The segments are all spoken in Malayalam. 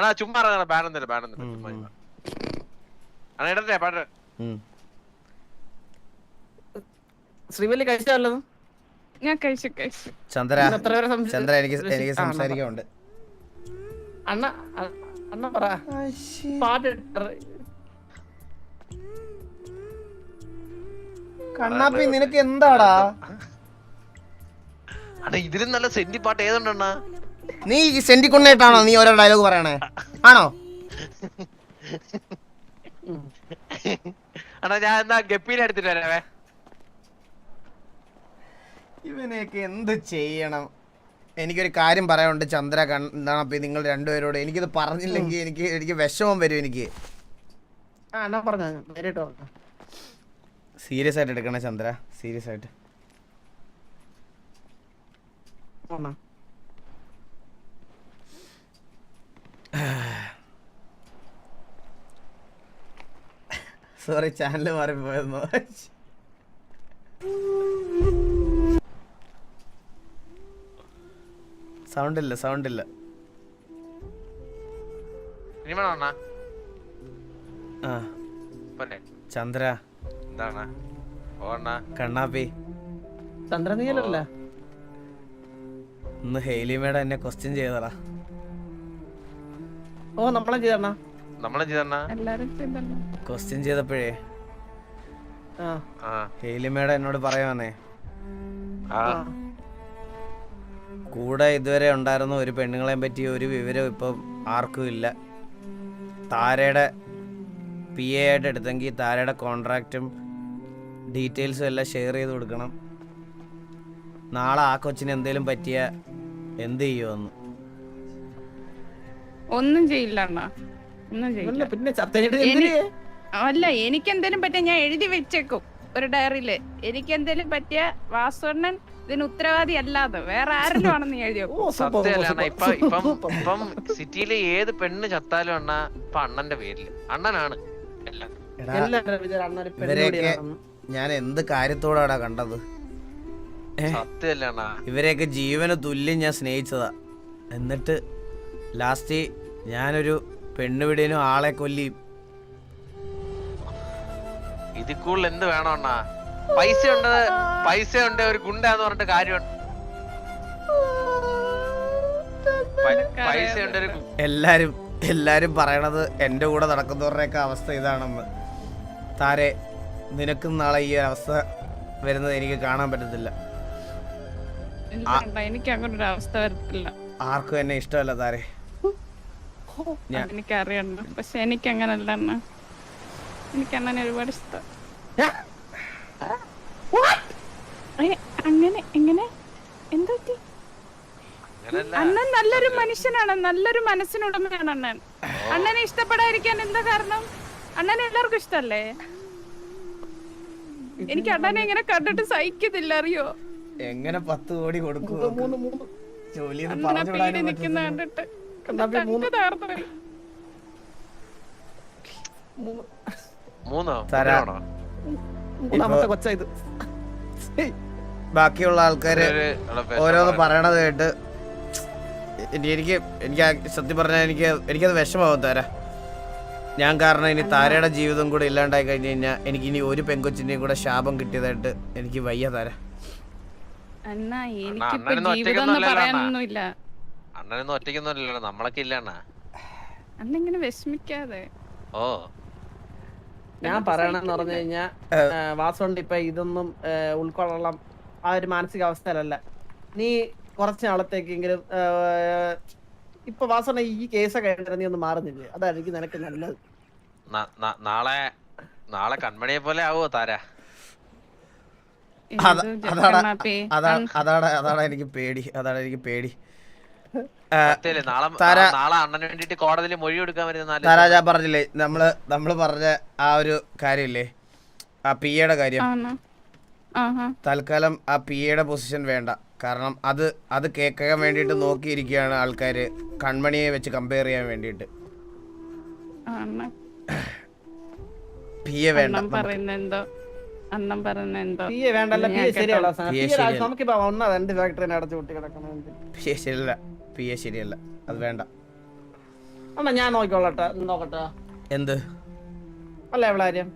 അണ്ണാ ചുമ്മാ ബാനം തരാം ബാനം തരാം ചുമ്മാ ചുമ്മാ. അണ്ണാ ഇടട്ടെ പാട്ട്. കഴിച്ചല്ലോ ഞാൻ കഴിച്ചു കഴിച്ചു. ചന്ദ്ര എത്ര പേരെ സംശ- ചന്ദ്ര എനിക്ക് എനിക്ക് സംസാരിക്കാനുണ്ട്. അണ്ണ അ- അണ്ണ പറ. പാട്ട് ഇട്ടറ്. കണ്ണാപ്പി നിനക്ക് എന്താടാ? അണ്ണാ ഇതിലും നല്ല സെന്റി പാട്ട് ഏതുണ്ടെണ്ണാ നീ സെന്റിക്കൊണ്ടായിട്ടാണോ നീ ഓരോ ഡയലോഗ് പറയണേ? ആണോ? അണ്ണാ ഞാൻ എന്നാ ഗപ്പീനെ എടുത്തിട്ട് വരാവേ. ഇവനെയൊക്കെ എന്ത് ചെയ്യണം? എനിക്കൊരു കാര്യം പറയാനുണ്ട് ചന്ദ്ര കണ്ടാണ് അപ്പൊ നിങ്ങൾ രണ്ടുപേരോട്? എനിക്കിത് പറഞ്ഞില്ലെങ്കിൽ എനിക്ക് എനിക്ക് വിഷമം വരും എനിക്ക്. സീരിയസ് ആയിട്ട് എടുക്കണേ ചന്ദ്ര സീരിയസ് ആയിട്ട്. സോറി ചാനൽ മാറിപ്പോയിരുന്നു സൗണ്ട് ഇല്ല സൗണ്ട് ഇല്ല ചന്ദ്ര. എന്താണ്? ഓ അണ്ണാ. കണ്ണാപ്പി. ചന്ദ്ര ഇന്ന് ഹെയിലി മേഡം എന്നെ ക്വസ്റ്റ്യൻ ചെയ്തടാ. ഓ നമ്മളെ ചെയ്തണ്ണ നമ്മളെ ക്വസ്റ്റ്യൻ ചെയ്തപ്പോഴേ. മേഡം എന്നോട് ആ. കൂടെ ഇതുവരെ ഉണ്ടായിരുന്ന ഒരു പെണ്ണുങ്ങളെ പറ്റി ഒരു വിവരം ഇപ്പം ആർക്കും ഇല്ല. താരയുടെ പി എ ആയിട്ട് എടുത്തെങ്കിൽ താരയുടെ കോൺട്രാക്റ്റും ഡീറ്റെയിൽസും എല്ലാം ഷെയർ ചെയ്ത് കൊടുക്കണം. നാളെ ആ കൊച്ചിന് എന്തേലും പറ്റിയ എന്ത് ചെയ്യുമെന്ന് ഒന്നും ചെയ്യില്ല അണ്ണാ. ഒന്നും ചെയ്യില്ല. പിന്നെ അല്ല എനിക്ക് എന്തേലും പറ്റിയ ഞാൻ എഴുതി വെച്ചേക്കും ഒരു ഡയറിയിൽ. എനിക്ക് എന്തേലും പറ്റിയ വാസുണ്ണൻ ഇതിന് ഉത്തരവാദി അല്ലാതെ. വേറെ ആരെങ്കിലും ആണെന്ന് എഴുതിയോ സത്യമല്ല ഇപ്പൊ ഇപ്പം. ഇപ്പം സിറ്റിയിലെ ഏത് പെണ്ണ് ചത്താലും അണ്ണ ഇപ്പൊ അണ്ണന്റെ പേരിൽ. അണ്ണനാണ് എല്ലാം. ഇവരെയൊക്കെ. ഞാൻ എന്ത് കാര്യത്തോടാടാ കണ്ടത്? സത്യമല്ല അണ്ണാ. ഇവരെയൊക്കെ ജീവന് തുല്യം ഞാൻ സ്നേഹിച്ചതാ. എന്നിട്ട് ലാസ്റ്റ് ഞാനൊരു പെണ്ണുപിടിയനും ആളെ കൊല്ലിയും ഇതിൽ കൂടുതൽ എന്ത് വേണം അണ്ണാ? പൈസ ഉണ്ട് പൈസ ഉണ്ട് ഒരു ഗുണ്ടാന്ന് പറഞ്ഞിട്ട് കാര്യമുണ്ട്. പ- പൈസ ഉണ്ട് ഒരു ഗു- എല്ലാരും എല്ലാരും പറയണത് എന്റെ കൂടെ നടക്കുന്നവരുടെയൊക്കെ അവസ്ഥ ഇതാണെന്ന്. താരെ നിനക്കും നാളെ ഈ അവസ്ഥ വരുന്നത് എനിക്ക് കാണാൻ പറ്റത്തില്ല. അണ്ണാ, എനിക്ക് അങ്ങനെ ഒരു അവസ്ഥ വരത്തില്ല. ആർക്കും എന്നെ ഇഷ്ടമല്ല താരെ. എനിക്ക് അറിയണ്ട പക്ഷെ എനിക്ക് അങ്ങനല്ല അണ്ണ എനിക്ക് അണ്ണനെ ഒരുപാട് ഇഷ്ടം അങ്ങനെ എങ്ങനെ? എന്താ അങ്ങനല്ല. അണ്ണൻ നല്ലൊരു മനുഷ്യനാണ്. നല്ലൊരു മനസ്സിനുടമയാണ് അണ്ണൻ. അണ്ണനെ ഇഷ്ടപ്പെടാതിരിക്കാൻ എന്താ കാരണം? അണ്ണനെ എല്ലാവർക്കും ഇഷ്ടല്ലേ? എനിക്ക് അണ്ണനെ ഇങ്ങനെ കണ്ടിട്ട് സഹിക്കത്തില്ല അറിയോ? എങ്ങനെ പത്ത് കോടി കൊടുക്കും മൂന്ന് മൂന്ന് ജോലി നിക്കുന്ന കണ്ടിട്ട്. ബാക്കിയുള്ള ആൾക്കാര് ഓരോന്ന് പറയാം. പറയണത് കേട്ട് എനിക്ക് എനിക്ക് സത്യം പറഞ്ഞാൽ എനിക്ക് എനിക്കത് വിഷമാവും താര. ഞാൻ കാരണം ഇനി താരയുടെ ജീവിതം കൂടെ ഇല്ലാണ്ടായി കഴിഞ്ഞു കഴിഞ്ഞാൽ എനിക്ക് ഇനി ഒരു പെങ്കൊച്ചിന്റെയും കൂടെ ശാപം കിട്ടിയതായിട്ട് എനിക്ക് വയ്യ താര. അണ്ണാ എനിക്ക് ജീവിതം പറയാനൊന്നുമില്ല. അണ്ണനൊന്നും ഒറ്റയ്ക്കൊന്നുമല്ലല്ലോ നമ്മളൊക്കെ ഇല്ല അണ്ണാ? അണ്ണ ഇങ്ങനെ വിഷമിക്കാതെ. ഓ. ഞാൻ പറയണെന്ന് പറഞ്ഞു കഴിഞ്ഞാ വാസുണ്ട് ഇപ്പൊ ഇതൊന്നും ഉൾക്കൊള്ളണം. ഉൾക്കൊള്ളാം ആ ഒരു മാനസികാവസ്ഥയിലല്ല. നീ കുറച്ച് നാളത്തേക്കെങ്കിലും ഇപ്പൊ വാസുണ്ട ഈ കേസൊക്കെ നീ ഒന്ന് മാറുന്നില്ലേ അതായിരിക്കും നിനക്ക് നല്ലത്. നാളെ നാളെ കൺമണിയെ പോലെ ആവോ താര? അതാണ് അതാണ് അതാണ് അതാണ് എനിക്ക് പേടി. അതാണ് എനിക്ക് പേടി. ആ, സത്യല്ലേ? നാളെ നാളെ അണ്ണന് വേണ്ടിട്ട് കോടതിയിൽ മൊഴി കൊടുക്കാൻ വരുന്ന താര ഞാൻ പറഞ്ഞില്ലേ നമ്മൾ നമ്മൾ പറഞ്ഞ ആ ഒരു കാര്യമില്ലേ? ആ പി എയുടെ കാര്യം തൽക്കാലം ആ പി എയുടെ പൊസിഷൻ വേണ്ട. കാരണം അത് അത് കേൾക്കാൻ വേണ്ടിയിട്ട് നോക്കിയിരിക്കുകയാണ് ആൾക്കാര് കൺമണിയെ വെച്ച് കമ്പയർ ചെയ്യാൻ വേണ്ടിട്ട് അണ്ണ പി എ വേണ്ട പറയുന്നെന്തോ പറയുന്ന എന്തോ? അണ്ണൻ പറയുന്ന എന്തോ? പി എ വേണ്ടല്ല. നമുക്കിപ്പോ ഒന്നാ രണ്ട് ഫാക്ടറിനെ അടച്ചു കൂട്ടി കിടക്കണം പി എ ശരിയല്ല. അത് വേണ്ട. അണ്ണാ ഞാൻ നോക്കിക്കോളട്ടെ. നോക്കട്ടെ. എന്ത്? അല്ല എവിടെ കാര്യം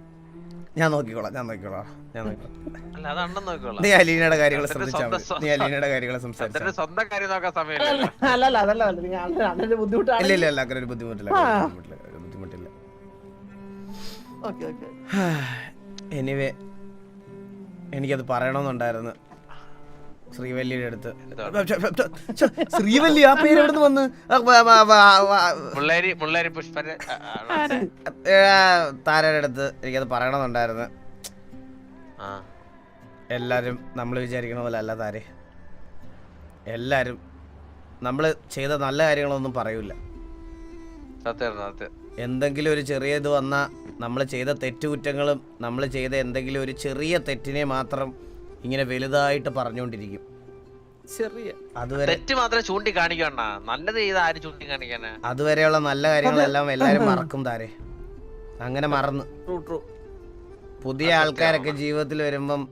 ഞാൻ നോക്കിക്കോളാം ഞാൻ നോക്കിക്കോളാം ഞാൻ നോക്കിക്കോളാം. അല്ല അണ്ണൻ നോക്കിക്കോളാം. നീ അലീനയുടെ കാര്യങ്ങൾ ശ്രദ്ധിച്ചാൽ മതി. നീ അലീനയുടെ കാര്യങ്ങൾ സംസാരിച്ചാൽ എന്നിട്ട് സ്വന്തം കാര്യം നോക്കാൻ സമയമില്ല. അല്ല അല്ല അതല്ല അതല്ല നീ അണ്ണൻ അണ്ണന്റെ ബുദ്ധിമുട്ടാണ്. ഇല്ല ഇല്ല അങ്ങനെ ഒരു ബുദ്ധിമുട്ടില്ല. അങ്ങനെ ബുദ്ധിമുട്ടില്ല എനിവേ എനിക്കത് പറയണമെന്നുണ്ടായിരുന്നു. ശ്രീവല്ലിയുടെ അടുത്ത്. ശ്രീവല്ലി ആ പേര് എവിടെ നിന്ന് വന്ന് താരയുടെ അടുത്ത് എനിക്കത് പറയണമെന്നുണ്ടായിരുന്നു. ആ. എല്ലാവരും നമ്മൾ വിചാരിക്കുന്ന പോലെ അല്ല താരെ. എല്ലാരും നമ്മൾ ചെയ്ത നല്ല കാര്യങ്ങളൊന്നും പറയൂല. സത്യം സത്യം. എന്തെങ്കിലും ഒരു ചെറിയ ഇത് വന്നാൽ നമ്മൾ ചെയ്ത തെറ്റുകുറ്റങ്ങളും നമ്മൾ ചെയ്ത എന്തെങ്കിലും ഒരു ചെറിയ തെറ്റിനെ മാത്രം ഇങ്ങനെ വലുതായിട്ട് പറഞ്ഞുകൊണ്ടിരിക്കും. ചെറിയ. അതുവരെ തെറ്റ് മാത്രമേ ചൂണ്ടി കാണിക്കണ്ട നല്ലത് ചെയ്ത് ആര് ചൂണ്ടി കാണിക്കാനാ അതുവരെയുള്ള നല്ല കാര്യങ്ങളെല്ലാം എല്ലാരും മറക്കും താരെ. അങ്ങനെ മറന്ന്. ട്രൂ ട്രൂ പുതിയ ആൾക്കാരൊക്കെ ജീവിതത്തിൽ വരുമ്പം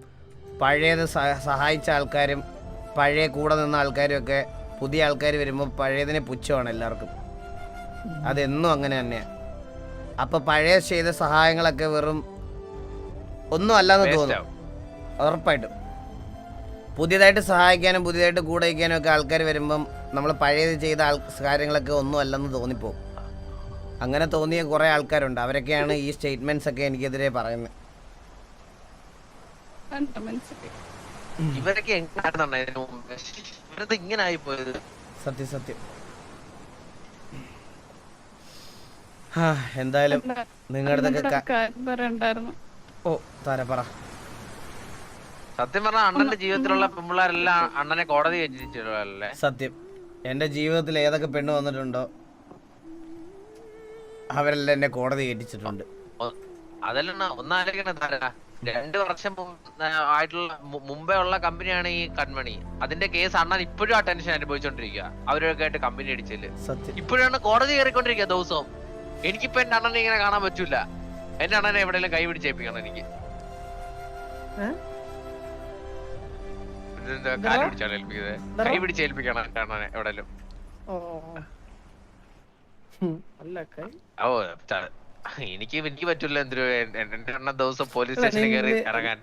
പഴയത് സഹ- സഹായിച്ച ആൾക്കാരും പഴയ കൂടെ നിന്ന ആൾക്കാരും ഒക്കെ പുതിയ ആൾക്കാർ വരുമ്പോൾ പഴയതിനെ പുച്ഛമാണ് എല്ലാവർക്കും. അതെന്നും അങ്ങനെ തന്നെയാണ് അപ്പൊ പഴയ ചെയ്ത സഹായങ്ങളൊക്കെ വെറും ഒന്നും അല്ലാന്ന് തോന്നും. ഉറപ്പായിട്ടും. പുതിയതായിട്ട് സഹായിക്കാനും പുതിയതായിട്ട് കൂടെ വയ്ക്കാനും ഒക്കെ ആൾക്കാർ വരുമ്പം നമ്മൾ പഴയത് ചെയ്ത ആൾ കാര്യങ്ങളൊക്കെ ഒന്നും അല്ലെന്ന് തോന്നിപ്പോവും. അങ്ങനെ തോന്നിയ കുറേ ആൾക്കാരുണ്ട്. അവരൊക്കെയാണ് ഈ സ്റ്റേറ്റ്മെന്റ്സ് ഒക്കെ എനിക്കെതിരെ പറയുന്നത്. ഇവരൊക്കെ ഇങ്ങനെ ആയി പോയത്. സത്യം സത്യം. എന്തായാലും നിങ്ങളുടെ ഓ താര പറ. സത്യം പറഞ്ഞാൽ അണ്ണന്റെ ജീവിതത്തിലുള്ള പെമ്പിള്ളാരെല്ലാം അണ്ണനെ കോടതി വെച്ചിട്ടുള്ളതല്ലേ സത്യം. എന്റെ ജീവിതത്തിൽ ഏതൊക്കെ പെണ്ണ് വന്നിട്ടുണ്ടോ അവരെല്ലാം എന്നെ കോടതി കേട്ടിച്ചിട്ടുണ്ട് അതല്ല ഒന്നാലോചിക്കണ താര രണ്ടു വർഷം ആയിട്ടുള്ള മുമ്പേ ഉള്ള കമ്പനിയാണ് ഈ കൺമണി. അതിന്റെ കേസ് അണ്ണൻ ഇപ്പോഴും ആ ടെൻഷൻ അനുഭവിച്ചോണ്ടിരിക്കുക അവരൊക്കെ ആയിട്ട് കമ്പനി അടിച്ചില്ല സത്യം. ഇപ്പോഴാണ് കോടതി കയറിക്കൊണ്ടിരിക്കുക ദിവസവും. എനിക്കിപ്പോ എന്റെ അണ്ണനെ ഇങ്ങനെ കാണാൻ പറ്റൂല. എന്റെ അണ്ണനെ എവിടെയെങ്കിലും കൈ പിടിച്ചേപ്പിക്കണം എനിക്ക്. കാൽ പിടിച്ചാണ് ഏൽപ്പിക്കുന്നത്? കൈ എവിടെയെങ്കിലും? ഓ എനിക്ക് എനിക്ക് പറ്റൂല. എന്തൊരു എന്റെ അണ്ണൻ ദിവസം പോലീസ് സ്റ്റേഷനിൽ കയറി ഇറങ്ങാൻ.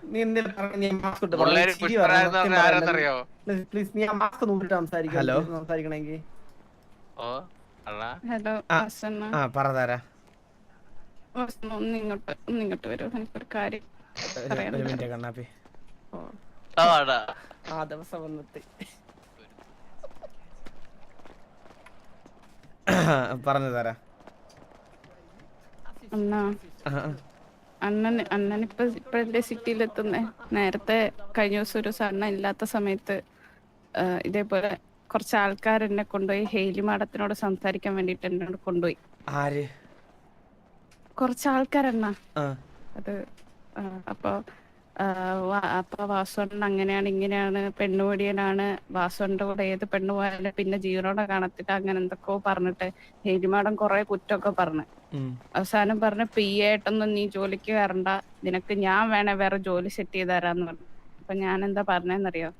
ആരാന്നറിയോ? പ്ലീസ് നീ ആ മാസ്ക് നോക്കിട്ട് സംസാരിക്കാം. ഹലോ? സംസാരിക്കണമെങ്കിൽ. ഓ ഹലോ ആ. വരൂ. എനിക്കൊരു കാര്യം കണ്ണാപ്പി. ഓ, ആ ദിവസം വന്നെത്തി. പറഞ്ഞു തരാ അണ്ണ. അണ്ണൻ അണ്ണൻ ഇപ്പൊ ഇപ്പഴല്ലേ സിറ്റിയിലെത്തുന്നേ? നേരത്തെ കഴിഞ്ഞ ദിവസം ഒരു ദിവസം അണ്ണൻ ഇല്ലാത്ത സമയത്ത് ഇതേപോലെ കുറച്ച് ആൾക്കാർ എന്നെ കൊണ്ടുപോയി ഹെയിലി മാഡത്തിനോട് സംസാരിക്കാൻ വേണ്ടിട്ട് എന്നോട് കൊണ്ടുപോയി. ആര്? കുറച്ച് ആൾക്കാരെണ്ണ. അത് അപ്പൊ അപ്പൊ വാസുണ്ണൻ അങ്ങനെയാണ് ഇങ്ങനെയാണ് പെണ്ണുപൊടിയനാണ് വാസുവിന്റെ കൂടെ ഏത് പെണ്ണു പോയാലും പിന്നെ ജീവനോടെ കാണത്തില്ല അങ്ങനെ എന്തൊക്കെയോ പറഞ്ഞിട്ട് ഹേരിമാടം കുറെ കുറ്റമൊക്കെ പറഞ്ഞു. അവസാനം പറഞ്ഞു പി ആയിട്ടൊന്നും നീ ജോലിക്ക് വരണ്ട നിനക്ക് ഞാൻ വേണേ വേറെ ജോലി സെറ്റ് ചെയ്ത് തരാന്ന് പറഞ്ഞു. അപ്പൊ ഞാൻ എന്താ പറഞ്ഞെന്നറിയോ?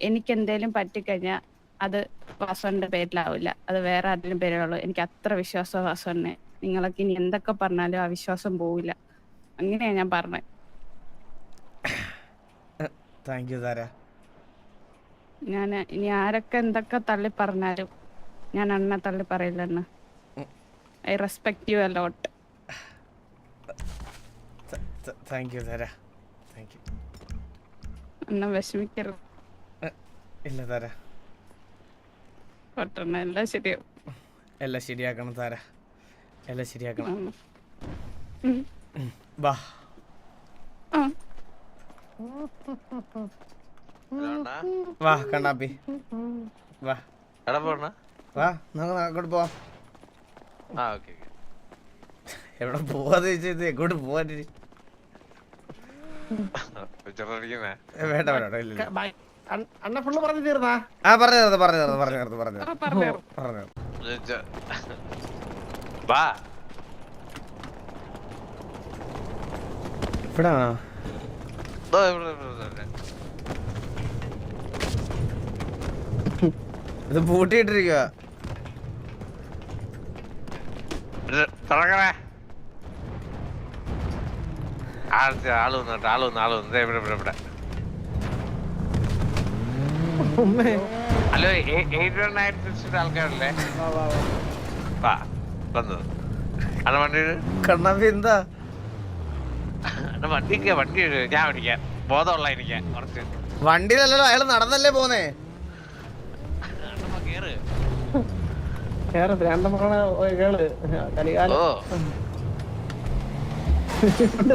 എനിക്ക് എന്തേലും പറ്റിക്കഴിഞ്ഞാൽ അത് വാസുവിന്റെ പേരിലാവില്ല അത് വേറെ ആരുടെയും പേരിലുള്ളൂ എനിക്ക് അത്ര വിശ്വാസം വാസുവിനെ നിങ്ങളൊക്കെ ഇനി എന്തൊക്കെ പറഞ്ഞാലും ആ വിശ്വാസം പോവില്ല. അങ്ങനെയാ ഞാൻ പറഞ്ഞത് താങ്ക് യു താര ഞാൻ ഇനി ആരൊക്കെ എന്തൊക്കെ തള്ളി പറഞ്ഞാലും ഞാൻ അണ്ണ തള്ളി പറയില്ലെന്ന്. I respect you a lot thank you Tara thank you അണ്ണ വിഷമിക്കരുത്. ഇല്ല താര പൊട്ടണ്ണ എല്ലാം ശരിയാവും. എല്ലാം ശരിയാക്കണം താര എല്ലാം ശരിയാക്കണം. വാ. വാ കണ്ണാപ്പി. വാ. എടാ പോണ. വാ നമുക്ക് അങ്ങോട്ട് പോവാം. ആ ഓക്കെ എവിടെ പോവാന്ന് ചോദിച്ചത് എങ്ങോട്ട് പോവാൻ ഇപ്പഴാണോ വേണ്ട വേണ്ട ഇല്ല. അണ്ണ- ഫുള്ള് പറഞ്ഞു തീർന്നാ? ആ പറഞ്ഞു തീർന്നു പറഞ്ഞു തീർന്നു പറഞ്ഞു തീർന്നു പറഞ്ഞു പറഞ്ഞു പറഞ്ഞോ. ദോ ഇവിടെ, ഇവിടെ. ഇത് പൂട്ടിയിട്ടിരിക്കുക തുറക്കണേ. ആൾ ആൾ വന്നിട്ട് ആൾ വന്നു ആൾ വന്നു. ഇവിടെ ഇവിടെ ഇവിടെ. ഹലോ എയ്റ്റ് നയൻ സിക്സിന്റെ ആൾക്കാരല്ലേ? വാ വാ വാ. വാ വന്നു. അണ്ണ വണ്ടി ഇട്. കണ്ണാപ്പി എന്താ വണ്ടി ഇട്. ഞാൻ ഓടിക്കാൻ ബോധമുള്ള എനിക്ക് കുറച്ച്. വണ്ടിയിലല്ലല്ലോ അയാൾ നടന്നല്ലേ പോന്നേ അണ്ണ കേറ്. കേറ് ഭ്രാന്തമാണ് കേൾ. കലികാലം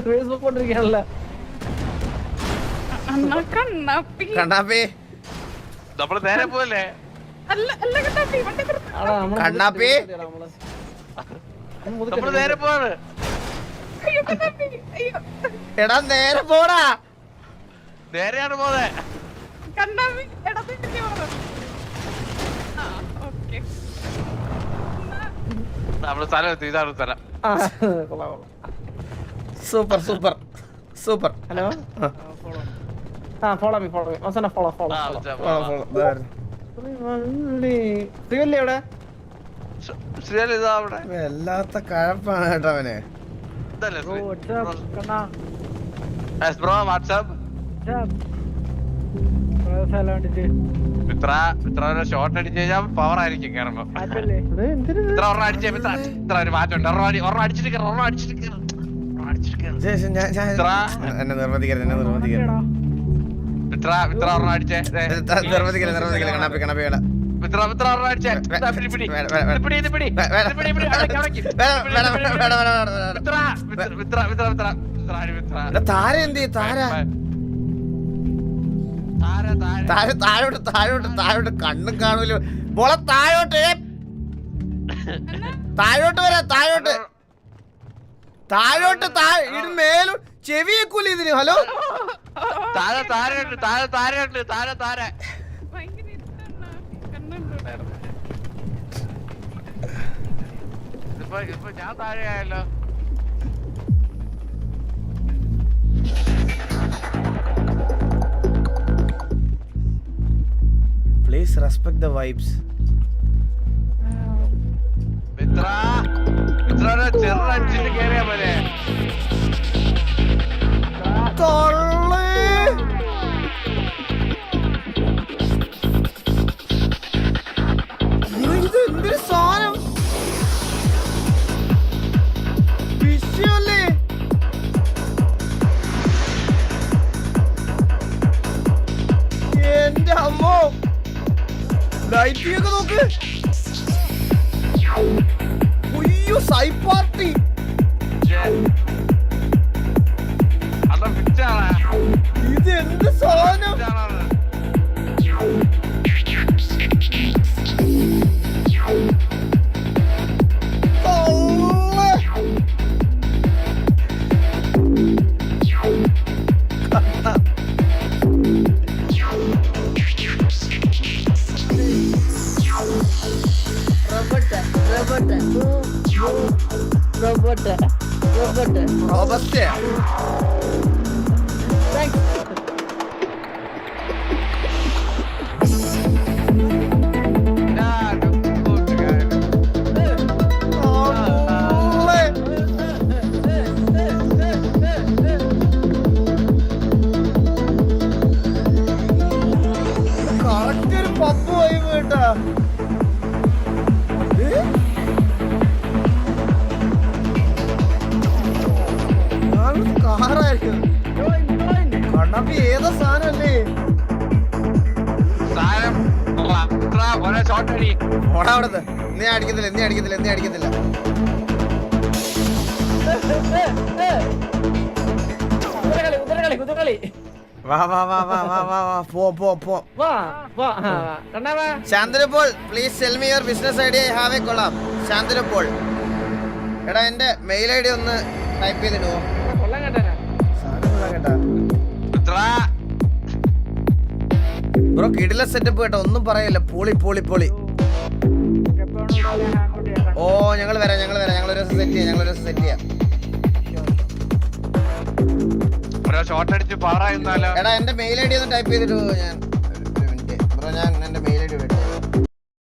ഫേസ്ബുക്ക് കൊണ്ടിരിക്കാണല്ലോ അണ്ണ കണ്ണാപ്പി. നമ്മൾ നേരെ പോവല്ലേ? അല്ല അല്ല കണ്ണാപ്പി വണ്ടി ആടാ, നമ്മൾ നേരെ പോവാണ്. എടാ നേരെ പോടാ. നേരെയാണ് പോകുന്നത് കണ്ണാമി നമ്മൾ സ്ഥലം എത്തി ഇതാണ് സ്ഥലം. Super super super. ഹലോ? ആ follow me follow me follow follow follow. Srivalli എവിടെ? ഇതാ അവിടെ. വല്ലാത്ത കഴപ്പാണ് കേട്ടോ അവന്. ഇതല്ലേ ബ്രോ വാട്സ്ആപ്പ് കണ്ണാ ബ്രോ വാട്സാപ്പ് ഇത്ര ഇത്ര ഒരു ഷോട്ട് അടിച്ചു കഴിഞ്ഞാൽ പവർ ആയിരിക്കും കയറുമ്പോ ഇത്ര ഒരെണ്ണം അടിച്ചേ ഇത്ര ഇത്ര ഒരു മാറ്റം ഉണ്ട്. ഒരെണ്ണം അടി- ഒരെണ്ണം അടിച്ചിട്ട് കയറും ഒരെണ്ണം അടിച്ചിട്ട് കയറും എന്നെ നിർബന്ധിക്കരുത് എന്നെ നിർബന്ധിക്കരുത്. നിർബന്ധിക്കില്ല നിർബന്ധിക്കില്ല കണ്ണാപ്പി കണ്ണാപ്പി വേണ്ട താര എന്ത് താര. താഴെ. താഴോട്ട് താഴോട്ട് താഴോട്ട്. കണ്ണും കാണൂല. മോളെ താഴോട്ട്. താഴോട്ട് വരാ താഴോട്ട്. താഴോട്ട് താഴെ ഇത് മേലും ചെവിയേക്കൂല ഇതിന്. ഹലോ? താഴെ താഴെ താഴെ താഴെ താഴെ താര ഇതിപ്പോ ഇപ്പൊ ഞാൻ താഴെ ആയല്ലോ. Please respect the vibes Mitra Mitra ഒരു ചെറുതടിച്ചിട്ട് കേറിയാ പോലെ You're good Thanks. കണ്ണപ്പി ഏതാ സാധനല്ലേ സാരം മിത്ര ഒരേ ഷോട്ട് അടി. ഓടാ അവിടുത്തെ നീ അടിക്കത്തില്ല നീ അടിക്കത്തില്ല നീ അടിക്കത്തില്ല. കുതിരകളി കുതിരകളി കുതിരകളി. വാ വാ വാ വാ വാ വാ വാ പോ പോ പോ. വാ വാ ആ, കണ്ണാവാ. Shantanu Paul please sell me your business idea have a കൊള്ളാം. ശാന്തനു പോൾ എടാ എന്റെ മെയിൽ ഐ ഡി ഒന്ന് ടൈപ്പ് ചെയ്തിടുവോ? ബ്രോ കിടില സെറ്റപ്പ് കേട്ടോ. ഒന്നും പറയല്ല. പൊളി പൊളി പൊളി. ഓ ഞങ്ങൾ വരാം ഞങ്ങൾ വരാം. ഞങ്ങൾ ഒരു ദിവസം സെറ്റ് ചെയ്യാം ഞങ്ങൾ ഒരു ദിവസം സെറ്റ് ചെയ്യാം. എടാ എന്റെ മെയിൽ ഐ ഡി ഒന്ന് ടൈപ്പ് ചെയ്തിട്ട് ഞാൻ. ബ്രോ ഞാൻ എന്റെ